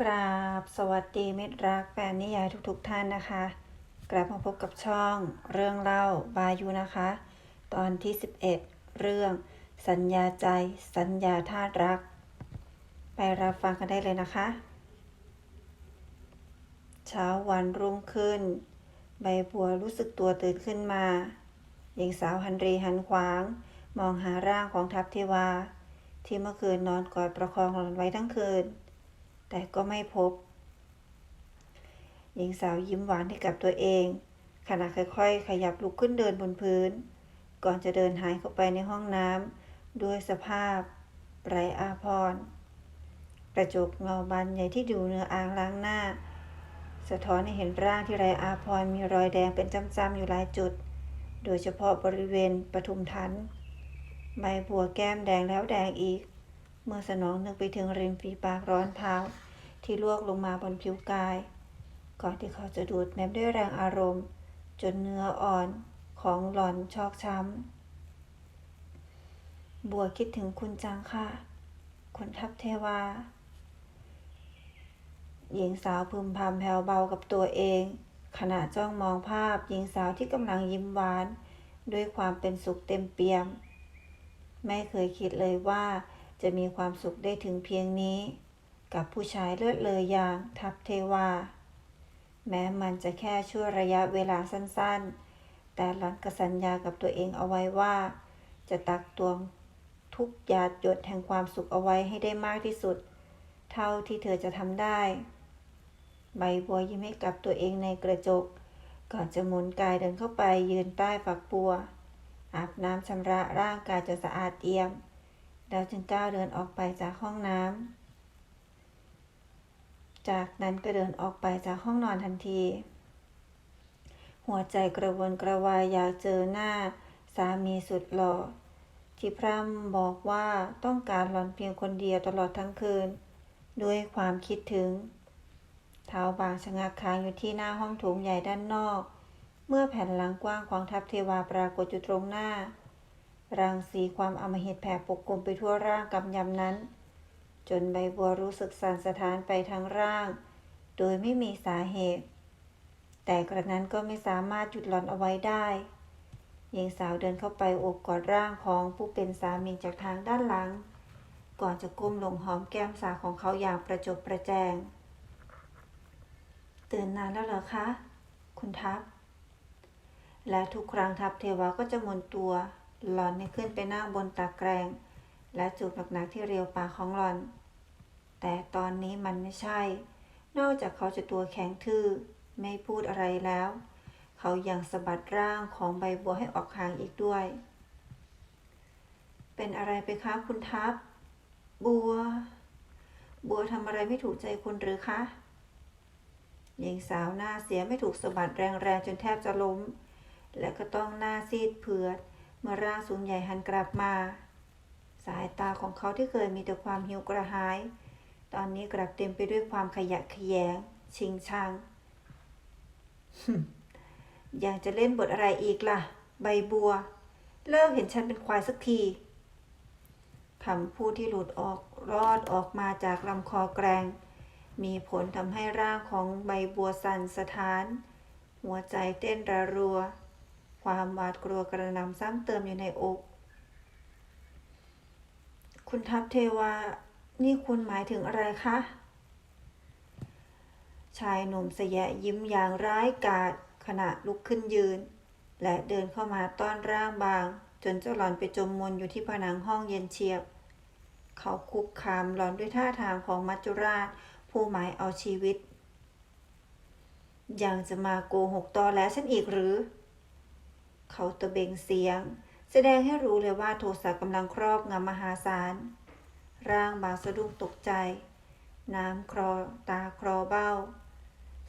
กราบสวัสดีมิตรรักแฟนนิยายทุกๆทท่านนะคะ กลับมาพบกับช่องเรื่องเล่าบายุนะคะ ตอนที่ 11 เรื่อง สัญญาใจ สัญญาธาตุรัก ไปรับฟังกันได้เลยนะคะ เช้าวันรุ่งขึ้น ใบบัวรู้สึกตัวตื่นขึ้นมาหญิงสาวหันรีหันขวาง มองหาร่างของทัพเทวา ที่เมื่อคืนนอนกอดประคองหล่อนไว้ทั้งคืน แต่ก็ไม่พบ หญิงสาวยิ้มหวานให้กับตัวเอง ขณะค่อยๆ ขยับลุกขึ้นเดินบนพื้น ก่อนจะเดินหายเข้าไปในห้องน้ำด้วยสภาพไร้อาภรณ์กระจกเงาบานใหญ่ที่อยู่เหนืออ่างล้างหน้า สะท้อนให้เห็นร่างที่ไร้อาภรณ์มีรอยแดงเป็นจ้ำๆอยู่หลายจุด โดยเฉพาะบริเวณปทุมทันใบบัวแก้มแดงแล้วแดงอีก เมื่อสนองนึกไปถึงริมฝีปากร้อนเผา ที่ลวกลงมาบนผิวกาย ก่อนที่เขาจะดูดแนบด้วยแรงอารมณ์ จนเนื้ออ่อนของหล่อนชอกช้ำ บัวคิดถึงคุณจังค่ะ คุณทัพเทวา หญิงสาวพึมพำแผ่วเบากับตัวเอง ขณะจ้องมองภาพ หญิงสาวที่กำลังยิ้มหวาน ด้วยความเป็นสุขเต็มเปี่ยม ไม่เคยคิดเลยว่าจะมีความสุขได้ถึงเพียงนี้ กับผู้ชายเลือดเลยอย่างทัพเทวา แม้มันจะแค่ชั่วระยะเวลาสั้นๆ แต่หลันกสัญญากับตัวเองเอาไว้ว่า จะตักตวงทุกหยาดหยดแห่งความสุขเอาไว้ให้ได้มากที่สุด เท่าที่เธอจะทำได้ ใบบัวยิ้มให้กับตัวเองในกระจก ก่อนจะหมุนกายเดินเข้าไปยืนใต้ฝักบัว อาบน้ำชำระร่างกายจนสะอาดเอี่ยม แล้วจึงก้าวเดินออกไปจากห้องน้ำ จากนั้นก็เดินออกไปจากห้องนอนทันที หัวใจกระวนกระวายอยากเจอหน้า สามีสุดหล่อ ที่พร่ำบอกว่าต้องการหลอนเพียงคนเดียวตลอดทั้งคืน ด้วยความคิดถึง เท้าบางชะงักค้างอยู่ที่หน้าห้องโถงใหญ่ด้านนอก เมื่อแผ่นหลังกว้างของทัพเทวาปรากฏอยู่ตรงหน้า รังสีความอมหิตแผ่ปกคลุมไปทั่วร่างกำยำนั้น จนใบบัวรู้สึกสั่นสะท้านไปทั้งร่าง โดยไม่มีสาเหตุ แต่กระนั้นก็ไม่สามารถหยุดหลอนเอาไว้ได้หญิงสาวเดินเข้าไปโอบกอดร่างของผู้เป็นสามีจากทางด้านหลัง ก่อนจะก้มลงหอมแก้มสาวของเขาอย่างประจบประแจง ตื่นนานแล้วเหรอคะ คุณทัพ และทุกครั้งทัพเทวาก็จะหมุนตัว หลอนให้ขึ้นไปนั่งบนตะแกรง และจูบหนักๆที่เรียวปากของหลอน แต่ตอนนี้มันไม่ใช่ นอกจากเขาจะตัวแข็งทื่อ ไม่พูดอะไรแล้ว เขายังสะบัดร่างของใบบัวให้ออกห่างอีกด้วย เป็นอะไรไปคะคุณทัพ บัว บัวทำอะไรไม่ถูกใจคุณหรือคะหญิงสาวหน้าเสียไม่ถูกสะบัดแรงๆจนแทบจะล้ม และก็ต้องหน้าซีดเผือด เมื่อร่างสูงใหญ่หันกลับมา สายตาของเขาที่เคยมีแต่ความหิวกระหาย ตอนนี้กลับเต็มไปด้วยความขยะแขยง ชิงชังอยังจะเล่นบทอะไรอีกล่ะ ใบบัว เลิกเห็นฉันเป็นควายสักทีคำพูดที่หลุดออกรอดออกมาจากลำคอแกรง มีผลทำให้ร่างของใบบัวสั่นสะท้าน หัวใจเต้นระรัว ความหวาดกลัวกระนำซ้ำเติมอยู่ในอก คุณทัพเทวา นี่คุณหมายถึงอะไรคะ ชายหนุ่มเสยะยิ้มอย่างร้ายกาจขณะลุกขึ้นยืน และเดินเข้ามาต้อนร่างบาง จนเจ้าหลอนไปจมมนอยู่ที่ผนังห้องเย็นเฉียบ เขาคุกคามหลอนด้วยท่าทางของมัจจุราช ผู้หมายเอาชีวิต ยังจะมาโกหกตอแหล้วฉันอีกหรือ เขาตะเบงเสียง แสดงให้รู้เลยว่าโทสะกำลังครอบงำมหาศาล ร่างบางสะดุ้งตกใจ น้ำคลอตาคลอเบ้า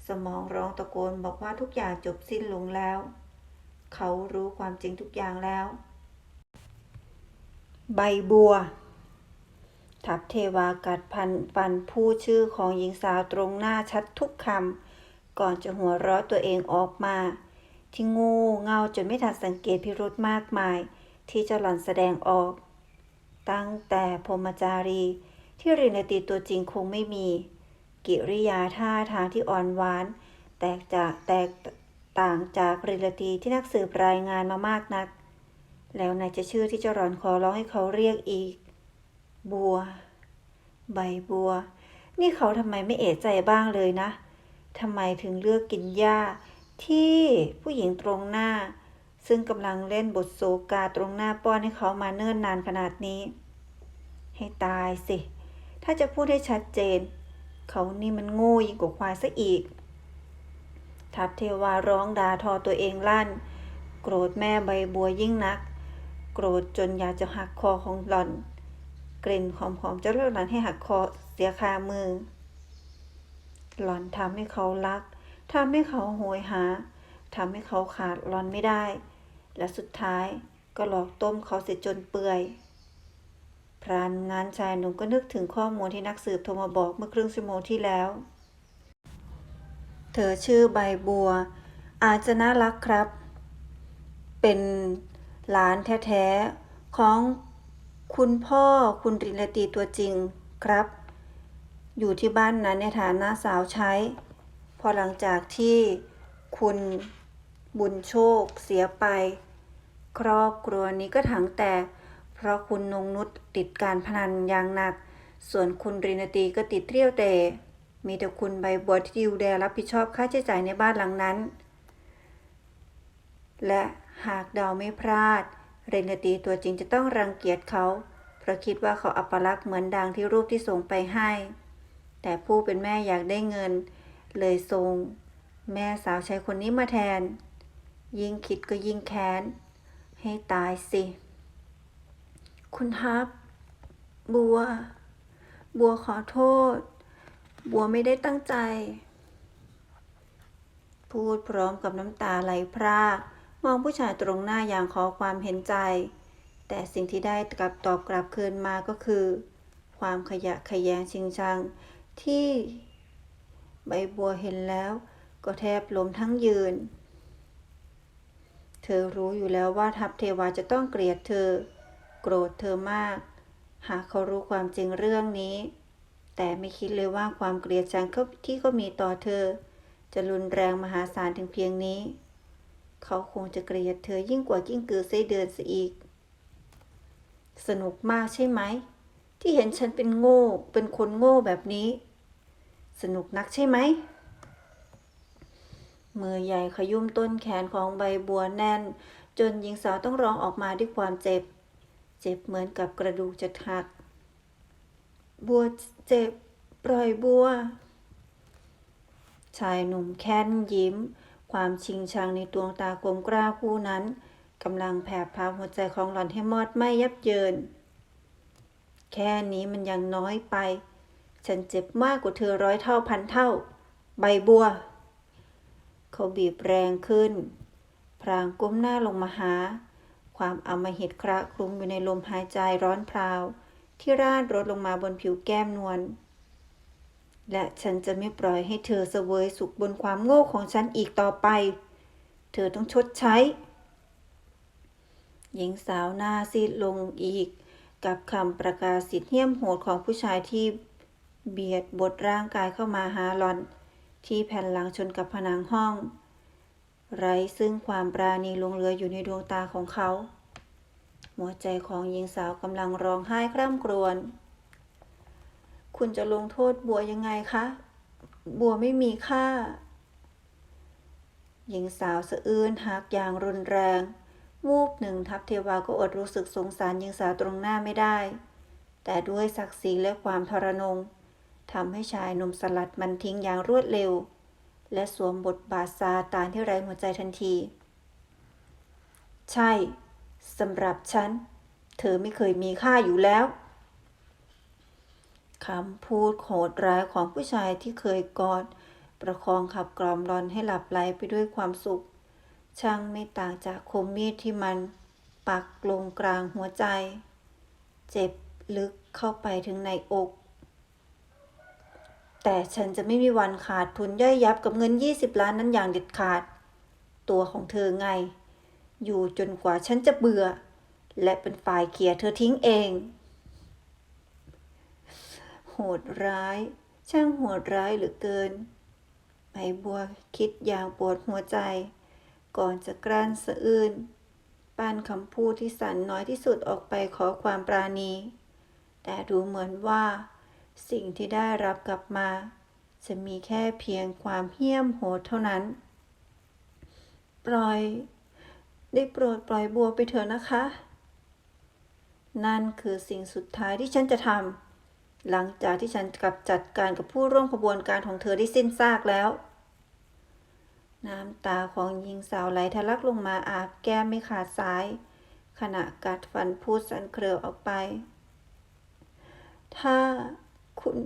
สมองร้องตะโกนบอกว่าทุกอย่างจบสิ้นลงแล้ว เขารู้ความจริงทุกอย่างแล้ว ใบบัว ทัพเทวากัดพันฟันพูดชื่อของหญิงสาวตรงหน้าชัดทุกคำก่อนจะหัวเราะตัวเองออกมา ที่งูเงาจนไม่ทันสังเกตพิรุธมากมาย ที่เจ้าหล่อนแสดงออก ตั้งแต่พรมจารี ที่เรียนตีตัวจริงคงไม่มี กิริยาท่าทางที่อ่อนหวาน แตกจากแตกต่างจากเรลตีที่นักสืบรายงานมามากนัก แล้วนายจะชื่อที่เจ้าหลอนขอร้องให้เขาเรียกอีก บัว ใบบัว นี่เขาทำไมไม่เอะใจบ้างเลยนะทำไมถึงเลือกกินหญ้า ที่ผู้หญิงตรงหน้า ซึ่งกำลังเล่นบทโศกาตรงหน้าป้อนให้เขามาเนิ่นนานขนาดนี้ ให้ตายสิ ถ้าจะพูดให้ชัดเจน เขานี่มันโง่ยิ่งกว่าควายซะอีก ทัพเทวาร้องด่าทอตัวเองลั่น โกรธแม่ใบบัวยิ่งนัก โกรธจนอยากจะหักคอของหล่อน กลิ่นหอมๆจะเลิกหลันให้หักคอเสียคามือ หล่อนทำให้เขารัก ทำให้เขาโหยหาทำให้เขาขาดหล่อนไม่ได้ และสุดท้ายก็หลอกต้มเขาเสียจนเปื่อย พรานงานชายหนุ่มก็นึกถึงข้อมูลที่นักสืบโทรมาบอกเมื่อครึ่งชั่วโมงที่แล้ว เธอชื่อใบบัว อาจจะน่ารักครับ เป็นหลานแท้ๆ ของคุณพ่อคุณรินลตีตัวจริงครับ อยู่ที่บ้านนั้นในฐานะสาวใช้ พอหลังจากที่คุณบุญโชคเสียไป ครอบครัวนี้ก็ถังแตก เพราะคุณนงนุชติดการพนันอย่างหนัก ส่วนคุณรินตีก็ติดเที่ยวเตะมีแต่คุณใบบัวที่ดูแลรับผิดชอบค่าใช้จ่ายในบ้านหลังนั้น และหากเดาไม่พลาด เรนตีตัวจริงจะต้องรังเกียจเขาเพราะคิดว่าเขาอัปลักษณ์เหมือนดังที่รูปที่ส่งไปให้ แต่ผู้เป็นแม่อยากได้เงิน เลยส่งแม่สาวใช้คนนี้มาแทน ยิ่งคิดก็ยิ่งแค้น ให้ตายสิ คุณฮับ บัว บัวขอโทษ บัวไม่ได้ตั้งใจ พูดพร้อมกับน้ำตาไหลพราก มองผู้ชายตรงหน้าอย่างขอความเห็นใจ แต่สิ่งที่ได้กลับตอบกลับคืนมาก็คือ ความขยะแขยงชิงชังที่ ใบบัวเห็นแล้ว ก็แทบล้มทั้งยืน เธอรู้อยู่แล้วว่าทัพเทวาจะต้องเกลียดเธอ โกรธเธอมาก หากเขารู้ความจริงเรื่องนี้ แต่ไม่คิดเลยว่าความเกลียดชังที่เขามีต่อเธอ จะรุนแรงมหาศาลถึงเพียงนี้ เขาคงจะเกลียดเธอยิ่งกว่ากิ้งกือไส้เดือนซะอีก สนุกมากใช่ไหมที่เห็นฉันเป็นโง่ เป็นคนโง่แบบนี้ สนุกนักใช่ไหม มือใหญ่ขยุ่มต้นแขนของใบบัวแน่น จนหญิงสาวต้องร้องออกมาด้วยความเจ็บ เจ็บเหมือนกับกระดูกจะหัก บัวเจ็บ ปล่อยบัว ชายหนุ่มแค้นยิ้ม ความชิงชังในดวงตากลมกล้าคู่นั้นกำลังแผดเผาหัวใจของหล่อนให้มอดไหม้ยับเยิน แค่นี้มันยังน้อยไป ฉันเจ็บมากกว่าเธอร้อยเท่าพันเท่า ใบบัว เขาบีบแรงขึ้น พรางก้มหน้าลงมาหา ความอำมหิตคระคลุ้งอยู่ในลมหายใจร้อนพราว ที่ราดรดลงมาบนผิวแก้มนวล และฉันจะไม่ปล่อยให้เธอเสวยสุขบนความโง่ของฉันอีกต่อไป เธอต้องชดใช้ หญิงสาวหน้าซีดลงอีก กับคำประกาศสิทธิ์เหี้ยมโหดของผู้ชายที่ เบียดบดร่างกายเข้ามาหาหลอน ที่แผ่นหลังชนกับผนังห้อง ไร้ซึ่งความปราณีลงเหลืออยู่ในดวงตาของเขา หัวใจของหญิงสาวกำลังร้องไห้คร่ำครวญคุณจะลงโทษบัวยังไงคะ บัวไม่มีค่า หญิงสาวสะอื้นหักอย่างรุนแรง วูบหนึ่งทัพเทวาก็อดรู้สึกสงสารหญิงสาวตรงหน้าไม่ได้ แต่ด้วยศักดิ์ศรีและความทรนง ทำให้ชายหนุ่มสลัดมันทิ้งอย่างรวดเร็ว และสวมบทบาทซาตานที่ไร้หัวใจทันที ใช่สำหรับฉัน เธอไม่เคยมีค่าอยู่แล้วคำพูดโหดร้ายของผู้ชายที่เคยกอด ประคองขับกล่อมรอนให้หลับไหลไปด้วยความสุข ช่างไม่ต่างจากคมมีดที่มันปักลงกลางหัวใจ เจ็บลึกเข้าไปถึงในอก แต่ฉันจะไม่มีวันขาดทุนย่อยยับกับเงิน 20 ล้านนั้นอย่างเด็ดขาด ตัวของเธอไง อยู่จนกว่าฉันจะเบื่อ และเป็นฝ่ายเขี่ยเธอทิ้งเอง โหดร้าย ช่างโหดร้ายเหลือเกินใบบัวคิดอย่างปวดหัวใจ ก่อนจะกลั้นสะอื้นปั้นคำพูดที่สั่นน้อยที่สุดออกไปขอความปราณี แต่ดูเหมือนว่า สิ่งที่ได้รับกลับมา จะมีแค่เพียงความเหี้ยมโหดเท่านั้น ปล่อย ได้โปรดปล่อยบัวไปเถอะนะคะ นั่นคือสิ่งสุดท้ายที่ฉันจะทำหลังจากที่ฉันกลับจัดการกับผู้ร่วมขบวนการของเธอได้สิ้นซากแล้ว น้ำตาของหญิงสาวไหลทะลักลงมาอาบแก้มไม่ขาดสาย ขณะกัดฟันพูดสันเครือออกไป ถ้า คุณ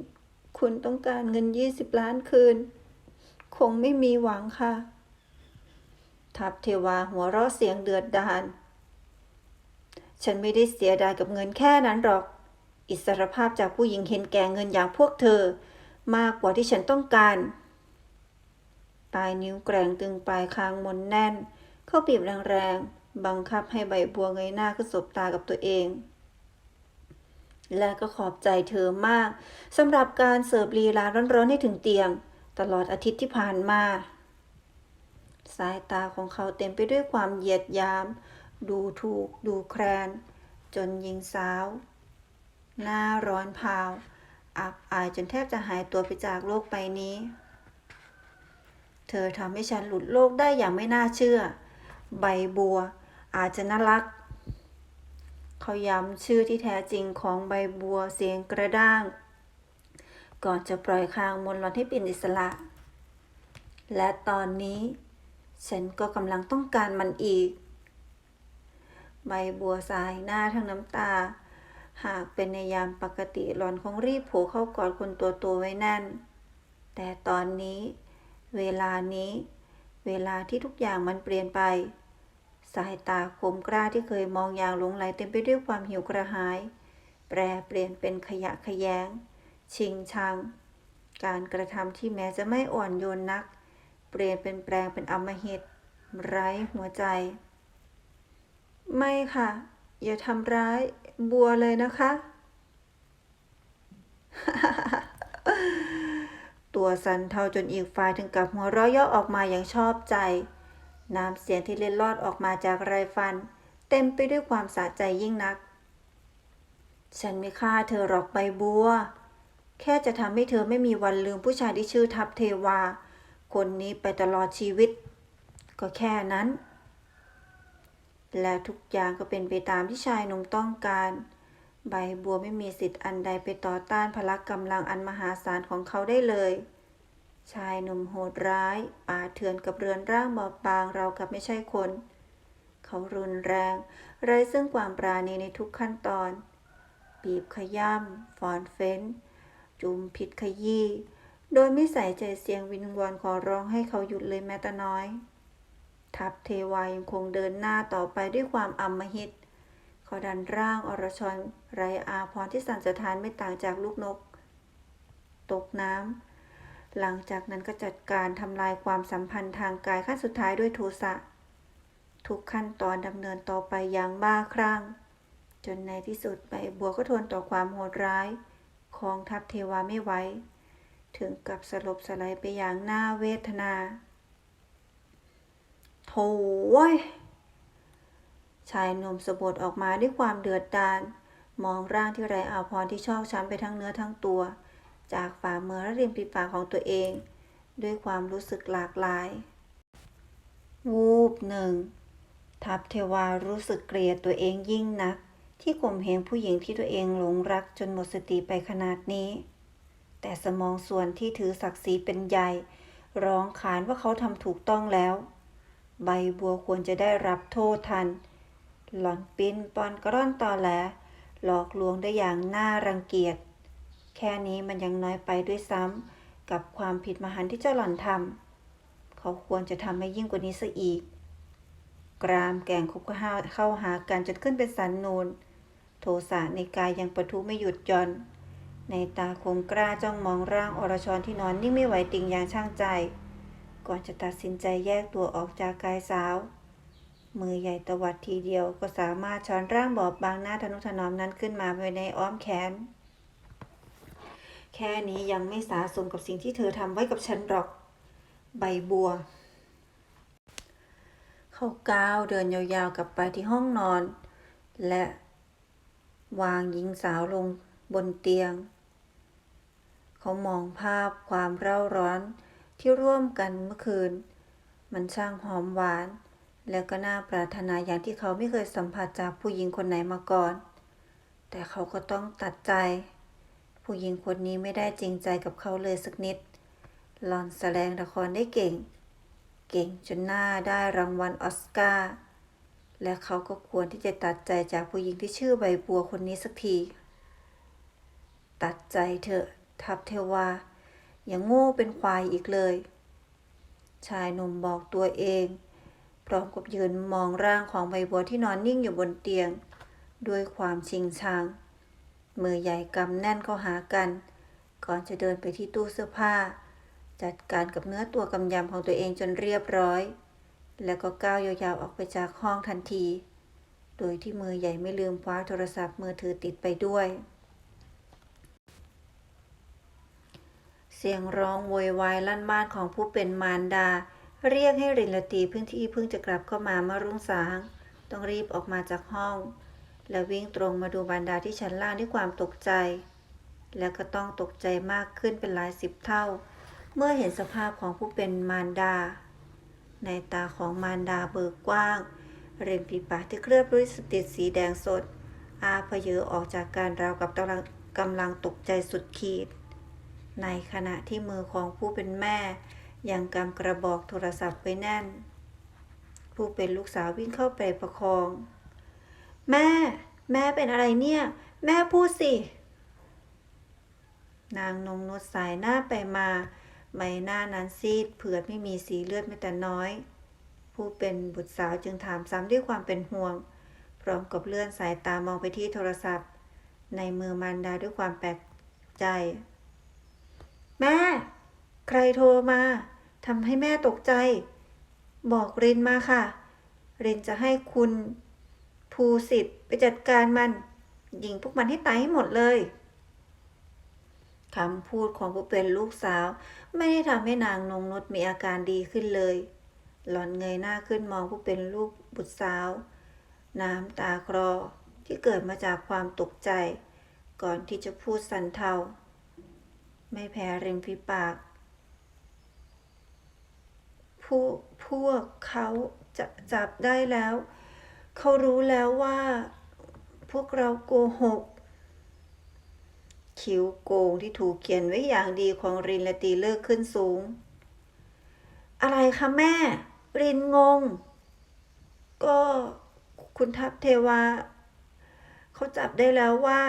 คุณต้องการเงินยี่สิบล้านคืน คงไม่มีหวังค่ะ ทัพเทวาหัวเราะเสียงเดือดดาลฉันไม่ได้เสียดายกับเงินแค่นั้นหรอก อิสรภาพจากผู้หญิงเห็นแก่เงินอย่างพวกเธอ มากกว่าที่ฉันต้องการ ปลายนิ้วแกร่งตึงปลายคางมนแน่น เข้าบีบแรงๆ บังคับให้ใบบัวเงยหน้าขึ้นสบตากับตัวเอง และก็ขอบใจเธอมากสำหรับการเสิร์ฟลีลาร้อนๆให้ถึงเตียง ตลอดอาทิตย์ที่ผ่านมา สายตาของเขาเต็มไปด้วยความเหยียดยาม ดูถูก ดูแคลน จนหญิงสาว หน้าร้อนเผาอับอายจนแทบจะหายตัวไปจากโลกใบนี้ เธอทำให้ฉันหลุดโลกได้อย่างไม่น่าเชื่อ ใบบัว อาจจะน่ารัก เขาย้ำชื่อที่แท้จริงของใบบัวเสียงกระด้าง ก่อนจะปล่อยคางมนหลอนให้เป็นอิสระ และตอนนี้ ฉันก็กำลังต้องการมันอีก ใบบัวสายหน้าทั้งน้ำตา หากเป็นในยามปกติหลอนคงรีบโผล่เข้ากอดคนตัวโตไว้แน่น แต่ตอนนี้ เวลานี้ เวลาที่ทุกอย่างมันเปลี่ยนไป สายตาคมกล้าที่เคยมองอย่างหลงไหลเต็มไปด้วยความหิวกระหาย แปรเปลี่ยนเป็นขยะขยง ชิงชัง การกระทำที่แม้จะไม่อ่อนโยนนัก เปลี่ยนเป็นแปลงเป็นอมหิตไร้หัวใจ ไม่ค่ะ อย่าทำร้ายบัวเลยนะคะ ตัวสันเทาจนอีกฝ่ายถึงกับหัวเราะย่อออกมาอย่างชอบใจ น้ำเสียงที่เล็ดลอดออกมาจากไรฟัน เต็มไปด้วยความสะใจยิ่งนัก ฉันไม่ฆ่าเธอหรอกใบบัว แค่จะทำให้เธอไม่มีวันลืมผู้ชายที่ชื่อทัพเทวา คนนี้ไปตลอดชีวิต ก็แค่นั้น และทุกอย่างก็เป็นไปตามที่ชายหนุ่มต้องการ ใบบัวไม่มีสิทธิ์อันใดไปต่อต้านพละกำลังอันมหาศาลของเขาได้เลย ชายหนุ่มโหดร้าย ป่าเถื่อนกับเรือนร่างบอบบางเรากับไม่ใช่คน เขารุนแรง ไร้ซึ่งความปราณีในทุกขั้นตอน บีบขย้ำฟอนเฟ้น จุมผิดขยี้ โดยไม่ใส่ใจเสียงวิงวอนขอร้องให้เขาหยุดเลยแม้แต่น้อย ทัพเทวายังคงเดินหน้าต่อไปด้วยความอำมหิตเขาดันร่างอรชรไรอาพรที่สั่นสะท้านไม่ต่างจากลูกนก ตกน้ำ หลังจากนั้นก็จัดการทำลายความสัมพันธ์ทางกายขั้นสุดท้ายด้วยโทสะ ทุกขั้นตอนดำเนินต่อไปอย่างบ้าคลั่ง จนในที่สุดใบบัวก็ทนต่อความโหดร้ายของทัพเทวาไม่ไหวถึงกับสลบสลายไปอย่างน่าเวทนา โถ่เว้ยชายหนุ่มสะบดออกมาด้วยความเดือดดาลมองร่างที่ไรอาพรที่ชอกช้ำไปทั้งเนื้อทั้งตัว จากฝ่ามือและริมฝีปากของตัวเอง ด้วยความรู้สึกหลากหลาย วูบหนึ่ง ทัพเทวารู้สึกเกลียดตัวเองยิ่งนัก ที่ข่มเหงผู้หญิงที่ตัวเองหลงรักจนหมดสติไปขนาดนี้ แต่สมองส่วนที่ถือศักดิ์ศรีเป็นใหญ่ ร้องขานว่าเขาทำถูกต้องแล้ว ใบบัวควรจะได้รับโทษทัน หล่อนปิ้นปอนกระร่อนตอแหลหลอกลวงได้อย่างน่ารังเกียจ แค่นี้มันยังน้อยไปด้วยซ้ำกับความผิดมหันต์ที่เจ้าหล่อนทำเขาควรจะทำให้ยิ่งกว่านี้ซะอีก กรามแก่งคุกเข้าหากันจนขึ้นเป็นสันนูน โทสะในกายยังประทุไม่หยุดหย่อน ในตาคมกล้าจ้องมองร่างอรชรที่นอนนิ่งไม่ไหวติงอย่างช่างใจ ก่อนจะตัดสินใจแยกตัวออกจากกายสาว มือใหญ่ตวัดทีเดียวก็สามารถช้อนร่างบอบบางหน้าทนุถนอมนั้นขึ้นมาไว้ในอ้อมแขน แค่นี้ยังไม่สาสมกับสิ่งที่เธอทำไว้กับฉันหรอก ใบบัว เขาก้าวเดินยาวๆกลับไปที่ห้องนอน และวางหญิงสาวลงบนเตียง เขามองภาพความเร่าร้อนที่ร่วมกันเมื่อคืน มันช่างหอมหวาน และก็น่าปรารถนาอย่างที่เขาไม่เคยสัมผัสจากผู้หญิงคนไหนมาก่อน แต่เขาก็ต้องตัดใจ ผู้หญิงคนนี้ไม่ได้จริงใจกับเขาเลยสักนิด หลอนแสดงละครได้เก่ง เก่งจนหน้าได้รางวัลออสการ์ และเขาก็ควรที่จะตัดใจจากผู้หญิงที่ชื่อใบบัวคนนี้สักที ตัดใจเถอะ ทับเทวา อย่างโง่เป็นควายอีกเลย ชายหนุ่มบอกตัวเอง พร้อมกับยืนมองร่างของใบบัวที่นอนนิ่งอยู่บนเตียง ด้วยความชิงชัง มือใหญ่กำแน่นเข้าหากัน ก่อนจะเดินไปที่ตู้เสื้อผ้า จัดการกับเนื้อตัวกำยำของตัวเองจนเรียบร้อย แล้วก็ก้าวยาวๆออกไปจากห้องทันที โดยที่มือใหญ่ไม่ลืมคว้าโทรศัพท์มือถือติดไปด้วย เสียงร้องโวยวายลั่นบ้านของผู้เป็นมารดา เรียกให้รินลตีพิ่งที่เพิ่งจะกลับเข้ามาเมื่อรุ่งสาง ต้องรีบออกมาจากห้อง และวิ่งตรงมาดูบรรดาที่ชั้นล่างด้วยความตกใจ แล้วก็ต้องตกใจมากขึ้นเป็นหลายสิบเท่า เมื่อเห็นสภาพของผู้เป็นมารดา ในตาของมารดาเบิกกว้าง เริมฝีปากที่เคลือบด้วยสติดสีแดงสด อาพเยอออกจากการราวกับกำลังกำลังตกใจสุดขีด ในขณะที่มือของผู้เป็นแม่ ยังกำกระบอกโทรศัพท์ไว้แน่น ผู้เป็นลูกสาววิ่งเข้าไปประคอง แม่ แม่เป็นอะไรเนี่ย แม่พูดสิ นางนงนุชสายหน้าไปมาใบหน้านั้นซีดเผือดไม่มีสีเลือดแม้แต่น้อย ผู้เป็นบุตรสาวจึงถามซ้ำด้วยความเป็นห่วง พร้อมกับเลื่อนสายตามองไปที่โทรศัพท์ ในมือมารดาด้วยความแปลกใจ แม่ ใครโทรมาทำให้แม่ตกใจ บอกรินมาค่ะ รินจะให้คุณ ภูสิทธิ์ไปจัดการมันยิงพวกมันให้ตายให้หมดเลยคำพูดของผู้เป็นลูกสาว ไม่ได้ทำให้นางนงนุชมีอาการดีขึ้นเลย หล่อนเงยหน้าขึ้นมองผู้เป็นลูกบุตรสาว น้ำตาคลอที่เกิดมาจากความตกใจ ก่อนที่จะพูดสันเทา ไม่แพ้ริมฝีปากพวกพวกเขาจะจับได้แล้ว เขารู้แล้วว่า พวกเราโกหก คิ้วโกงที่ถูกเขียนไว้อย่างดีของรินและตีเลิกขึ้นสูง อะไรคะแม่ รินงง ก็คุณทัพเทวาเขาจับได้แล้วว่า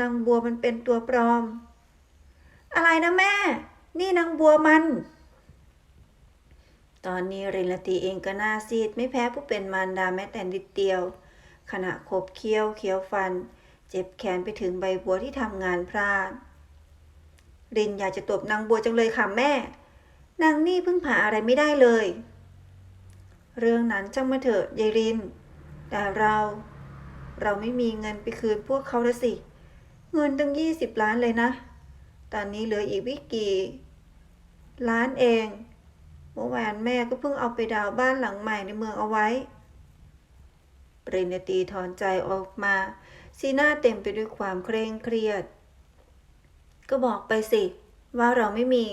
นางบัวมันเป็นตัวปลอม อะไรนะแม่ นี่นางบัวมัน ตอนนี้รินละตีเองก็หน้าซีด ไม่แพ้ผู้เป็นมารดาแม้แต่นิดเดียว ขณะขบเคี้ยวเคี้ยวฟัน เจ็บแขนไปถึงใบบัวที่ทำงานพลาด รินอยากจะตบนางบัวจังเลยค่ะแม่ นางนี่เพิ่งผ่าอะไรไม่ได้เลย เรื่องนั้นช่างมาเถอะยายริน แต่เรา เราไม่มีเงินไปคืนพวกเขาล้วสิ เงินตั้งยี่สิบล้านเลยนะ ตอนนี้เหลืออีกไม่กี่ล้านเอง มื่อวานแม่ก็เพิ่งเอาไปดาวบ้านหลังใหม่ในเมืองเอาไว้ปรินตีถอนใจออกมา สีหน้าเต็มไปด้วยความเคร่งเครียด ก็บอกไปสิ ว่าเราไม่มี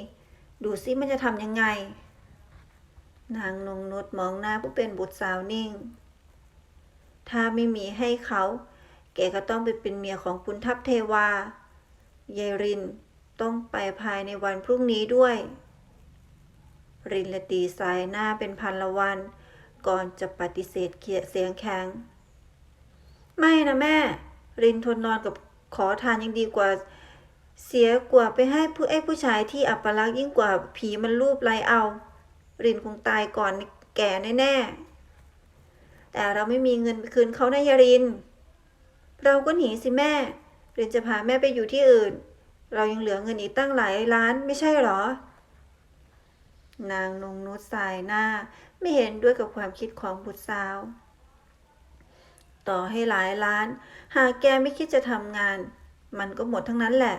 ดูสิมันจะทำยังไง นางนงนุชมองหน้าผู้เป็นบุตรสาวนิ่ง ถ้าไม่มีให้เขา แกก็ต้องไปเป็นเมียของคุณทัพเทวา เยรินต้องไปภายในวันพรุ่งนี้ด้วย รินละตีสายหน้าเป็นพันละวัน ก่อนจะปฏิเสธเขียเสียงแข็ง ไม่นะแม่ รินทนนอนกับขอทานยังดีกว่า เสียกว่าไปให้ผู้ไอ้ผู้ชายที่อัปลักษณ์ยิ่งกว่าผีมันรูปไลเอา รินคงตายก่อนแก่แน่ๆ แต่เราไม่มีเงินไปคืนเขานะยริน เราก็หนีสิแม่ รินจะพาแม่ไปอยู่ที่อื่น เรายังเหลือเงินอีกตั้งหลายล้านไม่ใช่หรอ นางนงนุชสายหน้า ไม่เห็นด้วยกับความคิดของบุตรสาว ต่อให้หลายล้าน หากแกไม่คิดจะทำงาน มันก็หมดทั้งนั้นแหละ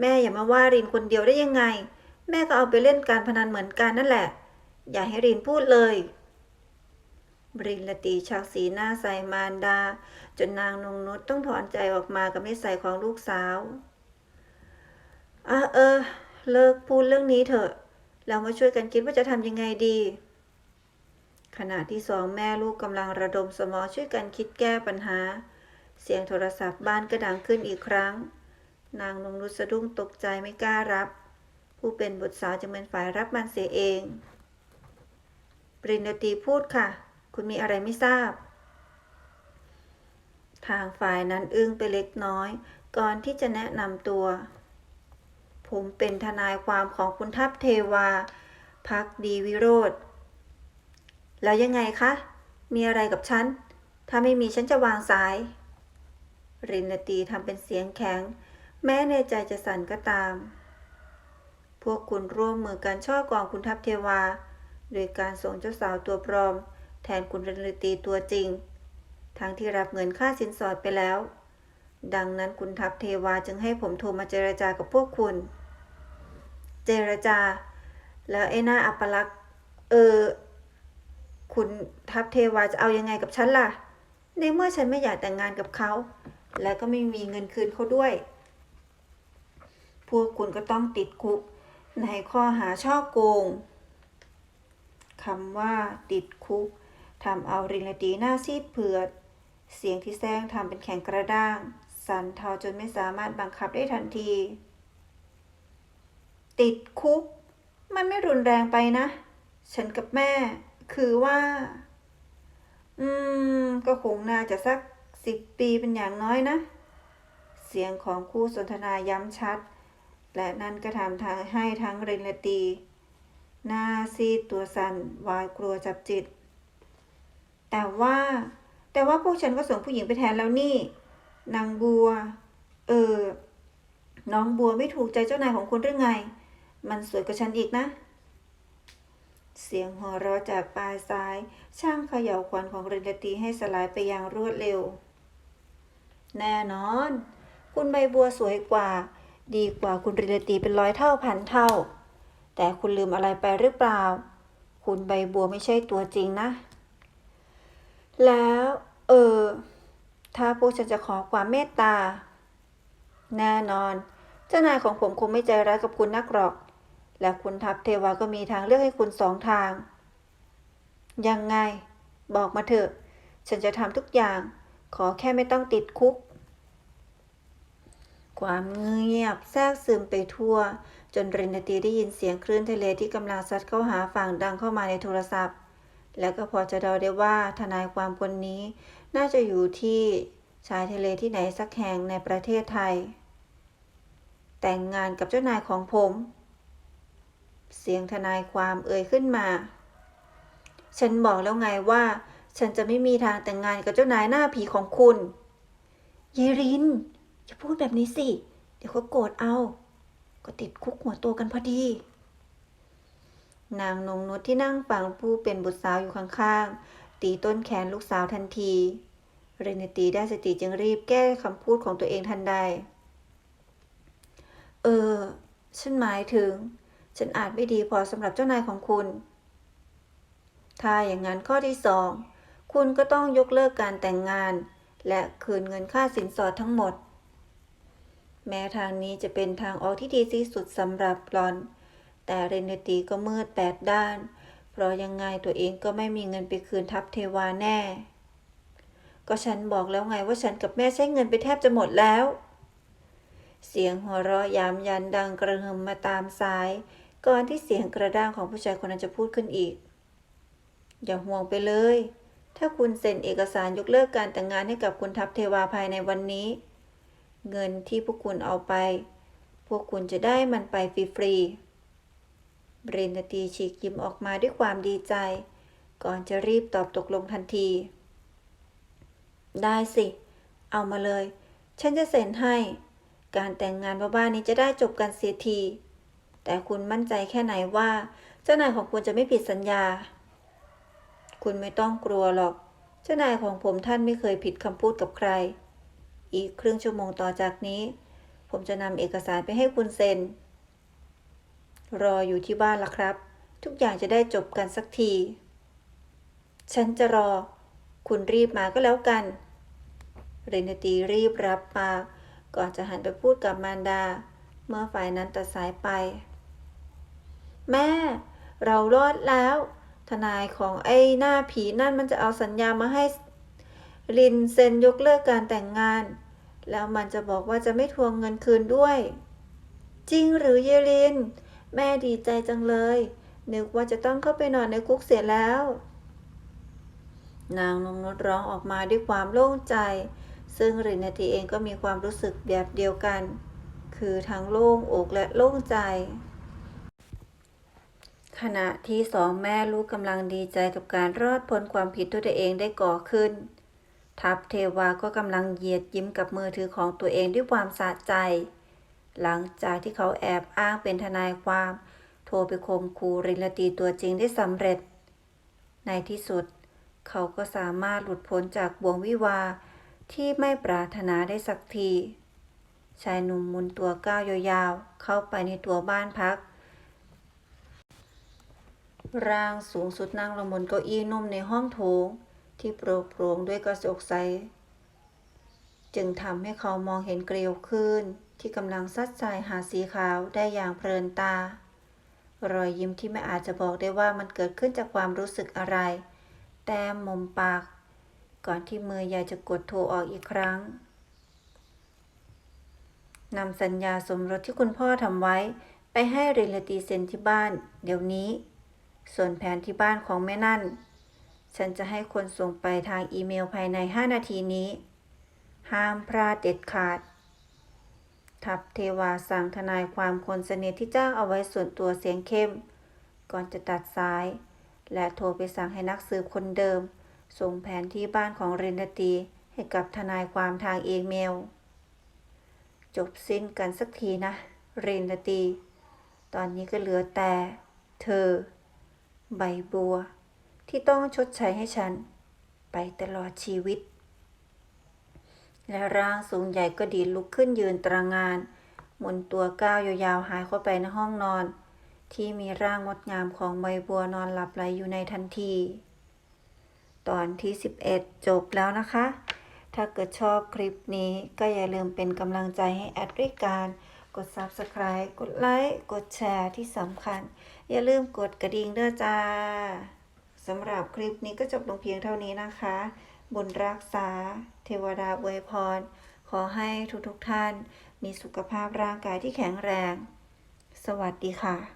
แม่อย่ามาว่ารินคนเดียวได้ยังไง แม่ก็เอาไปเล่นการพนันเหมือนกันนั่นแหละ อย่าให้รินพูดเลยรินละตีชักสีหน้าใส่มารดา จนนางนงนุชต้องถอนใจออกมากับนิสัยของลูกสาวอะเออ เลิกพูดเรื่องนี้เถอะ เรามาช่วยกันคิดว่าจะทำยังไงดี ขณะที่สองแม่ลูกกำลังระดมสมองช่วยกันคิดแก้ปัญหา เสียงโทรศัพท์บ้านก็ดังขึ้นอีกครั้ง นางนงนุสะดุ้งตกใจไม่กล้ารับ ผู้เป็นบุตรสาวจึงเป็นฝ่ายรับมันเสียเอง ปรินตีพูดค่ะ คุณมีอะไรไม่ทราบ ทางฝ่ายนั้นอึ้งไปเล็กน้อย ก่อนที่จะแนะนำตัว ผมเป็นทนายความของคุณทัพเทวา พักดีวิโรธแล้วยังไงคะ มีอะไรกับฉัน ถ้าไม่มีฉันจะวางสาย รินตีทำเป็นเสียงแข็ง แม้ในใจจะสั่นก็ตาม พวกคุณร่วมมือกันช่อกองคุณทัพเทวา โดยการส่งเจ้าสาวตัวปลอม แทนคุณรินตีตัวจริง ทั้งที่รับเงินค่าสินสอดไปแล้ว ดังนั้นคุณทัพเทวาจึงให้ผมโทรมาเจรจากับพวกคุณ เจรจา แล้วไอ้หน้าอัปลักษ์เออ คุณทัพเทวาจะเอายังไงกับฉันล่ะ ในเมื่อฉันไม่อยากแต่งงานกับเขา และก็ไม่มีเงินคืนเขาด้วย พวกคุณก็ต้องติดคุก ในข้อหาช่อโกงคำว่า ติดคุกทำเอารินลตีหน้าซีดเผือด เสียงที่แซงทำเป็นแข็งกระด้าง สั่นเทาจนไม่สามารถบังคับได้ทันที ติดคุก มันไม่รุนแรงไปนะ ฉันกับแม่ คือว่า อืม ก็คงน่าจะสักสิบปีเป็นอย่างน้อยนะ เสียงของคู่สนทนาย้ำชัด และนั่นก็ทำทางให้ทั้งเรนและตีหน้าซีดตัวสัน่นหวาดกลัวจับจิต แต่ว่า แต่ว่าพวกฉันก็ส่งผู้หญิงไปแทนแล้วนี่ นางบัว เออ น้องบัวไม่ถูกใจเจ้านายของคุณหรือไง มันสวยกว่าฉันอีกนะ เสียงหัวเราะจากปลายซ้าย ช่างเขย่าควันของเรนตีให้สลายไปอย่างรวดเร็ว แน่นอน คุณใบบัวสวยกว่า ดีกว่าคุณเรนตีเป็นร้อยเท่าพันเท่า แต่คุณลืมอะไรไปหรือเปล่า คุณใบบัวไม่ใช่ตัวจริงนะ แล้ว เออ ถ้าพวกฉันจะขอความเมตตา แน่นอน เจ้านายของผมคงไม่ใจร้ายกับคุณนักหรอก และคุณทัพเทวาก็มีทางเลือกให้คุณสองทาง ยังไง บอกมาเถอะ ฉันจะทำทุกอย่าง ขอแค่ไม่ต้องติดคุก ความเงียบแทรกซึมไปทั่ว จนเรนตีได้ยินเสียงคลื่นทะเลที่กำลังซัดเข้าหาฝั่งดังเข้ามาในโทรศัพท์ และก็พอจะเดาได้ว่าทนายความคนนี้ น่าจะอยู่ที่ชายทะเลที่ไหนสักแห่งในประเทศไทย แต่งงานกับเจ้านายของผม เสียงทนายความเอ่ยขึ้นมา ฉันบอกแล้วไงว่า ฉันจะไม่มีทางแต่งงานกับเจ้านายหน้าผีของคุณเยริน อย่าพูดแบบนี้สิ เดี๋ยวเขาโกรธเอา ก็ติดคุกหัวโตกันพอดี นางนงนุชที่นั่งฟังผู้เป็นบุตรสาวอยู่ข้างๆ ตีต้นแขนลูกสาวทันที เรนตีได้สติจึงรีบแก้คำพูดของตัวเองทันใด เออ ฉันหมายถึง ฉันอาจไม่ดีพอสำหรับเจ้านายของคุณ ถ้าอย่างนั้นข้อที่สองคุณก็ต้องยกเลิกการแต่งงาน และคืนเงินค่าสินสอดทั้งหมด แม้ทางนี้จะเป็นทางออกที่ดีที่สุดสำหรับหลอน แต่เรนตีก็มืดแปดด้าน เพราะยังไงตัวเองก็ไม่มีเงินไปคืนทัพเทวาแน่ ก็ฉันบอกแล้วไงว่าฉันกับแม่ใช้เงินไปแทบจะหมดแล้ว เสียงหัวเราะยามยันดังกระหึ่มมาตามสาย ก่อนที่เสียงกระด้างของผู้ชายคนนั้นจะพูดขึ้นอีก อย่าห่วงไปเลย ถ้าคุณเซ็นเอกสารยกเลิกการแต่งงานให้กับคุณทัพเทวาภายในวันนี้ เงินที่พวกคุณเอาไป พวกคุณจะได้มันไปฟรีๆเบรนตีฉีกยิ้มออกมาด้วยความดีใจ ก่อนจะรีบตอบตกลงทันที ได้สิ เอามาเลย ฉันจะเซ็นให้ การแต่งงานบ้าๆนี้จะได้จบกันเสียที แต่คุณมั่นใจแค่ไหนว่า เจ้านายของคุณจะไม่ผิดสัญญา คุณไม่ต้องกลัวหรอก เจ้านายของผมท่านไม่เคยผิดคำพูดกับใคร อีกครึ่งชั่วโมงต่อจากนี้ ผมจะนำเอกสารไปให้คุณเซ็น รออยู่ที่บ้านละครับ ทุกอย่างจะได้จบกันสักที ฉันจะรอคุณรีบมาก็แล้วกัน เรนตีรีบรับปากก่อนจะหันไปพูดกับมารดา เมื่อฝ่ายนั้นตัดสายไป แม่ เรารอดแล้ว ทนายของไอ้หน้าผีนั่นมันจะเอาสัญญามาให้ ลินเซ็นยกเลิกการแต่งงาน แล้วมันจะบอกว่าจะไม่ทวงเงินคืนด้วย จริงหรือเยลิน แม่ดีใจจังเลย นึกว่าจะต้องเข้าไปนอนในคุกเสียแล้วนางนงนุชร้องออกมาด้วยความโล่งใจ ซึ่งรินาทีเองก็มีความรู้สึกแบบเดียวกัน คือทั้งโล่งอกและโล่งใจ ขณะที่สองแม่ลูกกำลังดีใจกับการรอดพ้นความผิดที่ตัวเองได้ก่อขึ้น ทัพเทวาก็กำลังเหยียดยิ้มกับมือถือของตัวเองด้วยความสะใจ หลังจากที่เขาแอบอ้างเป็นทนายความ โทรไปข่มขู่รินลตีตัวจริงได้สำเร็จ ในที่สุด เขาก็สามารถหลุดพ้นจากบ่วงวิวา ที่ไม่ปรารถนาได้สักที ชายหนุ่มมุนตัวก้าวยาวๆ เข้าไปในตัวบ้านพัก ร่างสูงสุดนั่งลงบนเก้าอี้นุ่มในห้องโถง ที่โปร่งโปร่งด้วยกระจกใส จึงทำให้เขามองเห็นเกลียวคลื่นที่กำลังซัดสายหาสีขาวได้อย่างเพลินตา รอยยิ้มที่ไม่อาจจะบอกได้ว่ามันเกิดขึ้นจากความรู้สึกอะไร แต้มมุมปาก ก่อนที่มือยายจะกดโทรออกอีกครั้งนำสัญญาสมรสที่คุณพ่อทำไว้ไปให้เรลตีเซ็นที่บ้าน เดี๋ยวนี้ ส่วนแผนที่บ้านของแม่นั่น ฉันจะให้คนส่งไปทางอีเมลภายใน 5 นาทีนี้ ห้ามพลาดเด็ดขาด ทัพเทวาสั่งทนายความคนสนิทที่จ้างเอาไว้ส่วนตัวเสียงเข้ม ก่อนจะตัดสาย และโทรไปสั่งให้นักสืบคนเดิม ส่งแผนที่บ้านของเรนตีให้กับทนายความทางอีเมล จบสิ้นกันสักทีนะ เรนตี ตอนนี้ก็เหลือแต่ เธอ ใบบัว ที่ต้องชดใช้ให้ฉัน ไปตลอดชีวิต และร่างสูงใหญ่ก็ดีลุกขึ้นยืนตระงาน หมุนตัวก้าวยาวๆหายเข้าไปในห้องนอน ที่มีร่างงดงามของใบบัวนอนหลับไหลอยู่ในทันที ตอนที่ 11 จบแล้วนะคะ ถ้าเกิดชอบคลิปนี้ก็อย่าลืมเป็นกำลังใจให้แอดด้วยการกด Subscribe กดไลค์กดแชร์ที่สำคัญ อย่าลืมกดกระดิ่งด้วยจ้าสำหรับคลิปนี้ก็จบลงเพียงเท่านี้นะคะ บุญรักษา เทวดาอวยพร ขอให้ทุกๆทท่าน มีสุขภาพร่างกายที่แข็งแรง สวัสดีค่ะ